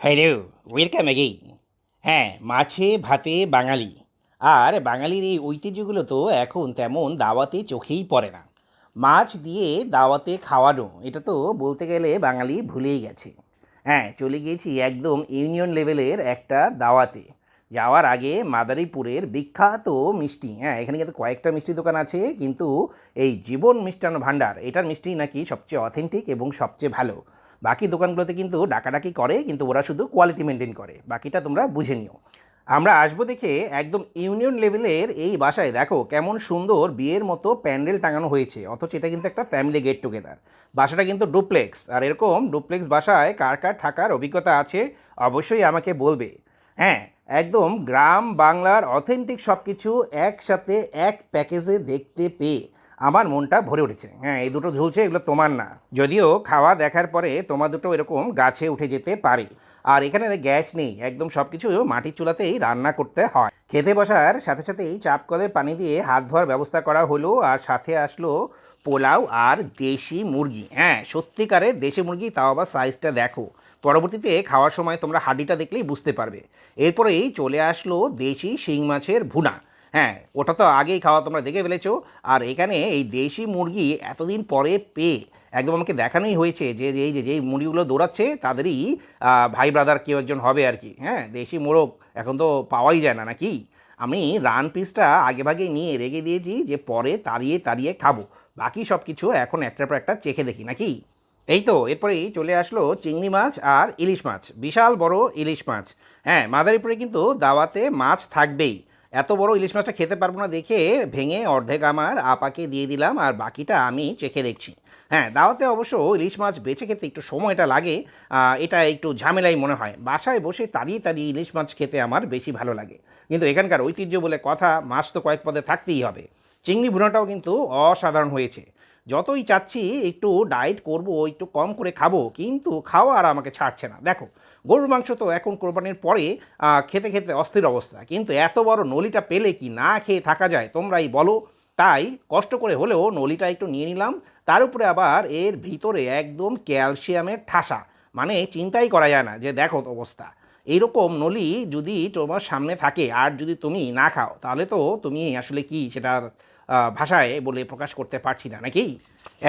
Hello welcome again হ্যাঁ মাছে, ভাতে, বাঙালি। আর বাঙালির এই ঐতিহ্যগুলো তো এখন তেমন দাওয়াতে চোখেই পড়ে না। মাছ দিয়ে দাওয়াতে খাওয়ানো, এটা তো বলতে গেলে বাঙালি ভুলেই গেছে। হ্যাঁ চলে গিয়েছি একদম ইউনিয়ন লেভেলের একটা দাওয়াতে। যাওয়ার আগে মাদারীপুরের বিখ্যাত মিষ্টি হ্যাঁ এখানে কিন্তু কয়েকটা মিষ্টি দোকান আছে, কিন্তু এই জীবন মিষ্টান্ন ভাণ্ডার, এটার মিষ্টি নাকি সবচেয়ে অথেন্টিক এবং সবচেয়ে ভালো। বাকি দোকানগুলোতে কিন্তু ডাকাডাকি করে, কিন্তু ওরা শুধু কোয়ালিটি মেনটেন করে। বাকিটা তোমরা বুঝে নিও। আমরা আসব দেখে একদম ইউনিয়ন লেভেলের এই বাসায়। দেখো কেমন সুন্দর বিয়ের মতো প্যান্ডেল টাঙানো হয়েছে, অথচ এটা কিন্তু একটা ফ্যামিলি গেট টুগেদার বাসাটা কিন্তু ডুপ্লেক্স আর এরকম ডুপ্লেক্স বাসায় কার কার থাকার অভিজ্ঞতা আছে, অবশ্যই আমাকে বলবে। হ্যাঁ একদম গ্রাম, বাংলার অথেন্টিক সব কিছু একসাথে এক প্যাকেজে দেখতে পেয়ে আমার মনটা ভরে উঠেছে। হ্যাঁ এই দুটো ঝুলছে, এগুলো তোমার না। যদিও খাওয়া দেখার পরে তোমার দুটো এরকম গাছে উঠে যেতে পারে। আর এখানে গ্যাস নেই, একদম সব কিছু মাটির চুলাতেই রান্না করতে হয়। খেতে বসার সাথে সাথেই চাপ কলের পানি দিয়ে হাত ধোয়ার ব্যবস্থা করা হলো আর সাথে আসলো পোলাও আর দেশি মুরগি। হ্যাঁ সত্যিকারের দেশি মুরগি, তাও আবার সাইজটা দেখো। পরবর্তীতে খাওয়ার সময় তোমরা হাড্ডিটা দেখলেই বুঝতে পারবে। এরপরেই চলে আসলো দেশি শিং মাছের ভুনা। হ্যাঁ ওটা তো আগেই খাওয়া তোমরা দেখে ফেলেছো। আর এখানে এই দেশি মুরগি এতদিন পরে পেয়ে, একদম আমাকে দেখানোই হয়েছে যে এই যে যেই মুরগিগুলো দৌড়াচ্ছে, তাদেরই ভাই ব্রাদার কেউ একজন হবে আর কি হ্যাঁ দেশি মোরগ এখন তো পাওয়াই যায় না নাকি? আমি রান পিসটা আগে ভাগে নিয়ে রেখে দিয়েছি যে পরে তাড়িয়ে তাড়িয়ে খাব। বাকি সব কিছু এখন একটার পর একটা চেখে দেখি নাকি? এই তো, এরপরেই চলে আসলো চিংড়ি মাছ আর ইলিশ মাছ, বিশাল বড় ইলিশ মাছ। হ্যাঁ মাদারীপুরে কিন্তু দাওয়াতে মাছ থাকবেই। এত বড় ইলিশ মাছটা খেতে পারব না দেখে ভেঙে অর্ধেক আমার আপাকে দিয়ে দিলাম আর বাকিটা আমি চেখে দেখছি। হ্যাঁ দাওয়াতে অবশ্য ইলিশ মাছ বেছে খেতে একটু সময়টা লাগে এটা একটু ঝামেলাই মনে হয়। বাসায় বসে তাড়িয়ে তাড়িয়ে ইলিশ মাছ খেতে আমার বেশি ভালো লাগে। কিন্তু এখানকার ঐতিহ্য বলে কথা মাছ তো কয়েক পদে থাকতেই হবে। চিংড়ি ভুনাটাও কিন্তু অসাধারণ হয়েছে। যতই চাচ্ছি একটু ডায়েট করব একটু কম করে খাব কিন্তু খাওয়া আর আমাকে ছাড়ছে না। দেখো গরুর মাংস তো এখন কোরবানির পরে খেতে খেতে অস্থির অবস্থা। কিন্তু এত বড় নলিটা পেলে কি না খেয়ে থাকা যায় তোমরাই বলো। তাই কষ্ট করে হলেও নলিটা একটু নিয়ে নিলাম। তার উপরে আবার এর ভিতরে একদম ক্যালসিয়ামের ঠাসা। মানে চিন্তাই করা যায় না যে দেখো অবস্থা। এইরকম নলি যদি তোমার সামনে থাকে আর যদি তুমি না খাও তাহলে তো তুমি আসলে কি আহ, ভাষায় বলে প্রকাশ করতে পারছি না, নাকি?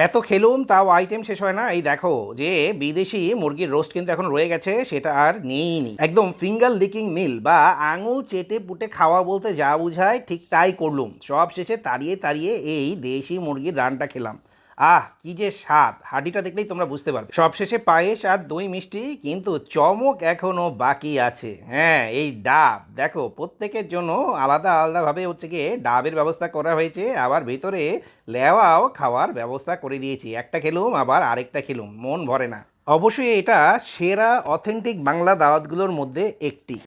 এত খেলুম, তাও আইটেম শেষ হয় না। এই দেখো যে বিদেশি মুরগির রোস্ট কিন্তু এখন রয়ে গেছে, সেটা আর নেইনি একদম ফিঙ্গার লিকিং মিল বা আঙুল চেটে পুটে খাওয়া বলতে যা বুঝায়, ঠিক তাই করলুম। সব শেষে তাড়িয়ে তাড়িয়ে এই দেশি মুরগির রানটা খেলাম। আহ, কি যে স্বাদ। হাঁডিটা দেখলেই তোমরা বুঝতে পারবে। সবশেষে পায়েস আর দই মিষ্টি, কিন্তু চমক এখনও বাকি আছে। হ্যাঁ এই ডাব। দেখো, প্রত্যেকের জন্য আলাদা আলাদাভাবে হচ্ছে গিয়ে ডাবের ব্যবস্থা করা হয়েছে। আবার ভেতরে লেওয়াও খাওয়ার ব্যবস্থা করে দিয়েছি। একটা খেলুম, আবার আরেকটা খেলুম। মন ভরে না। অবশ্যই এটা সেরা অথেন্টিক বাংলা দাওয়াতগুলোর মধ্যে একটি।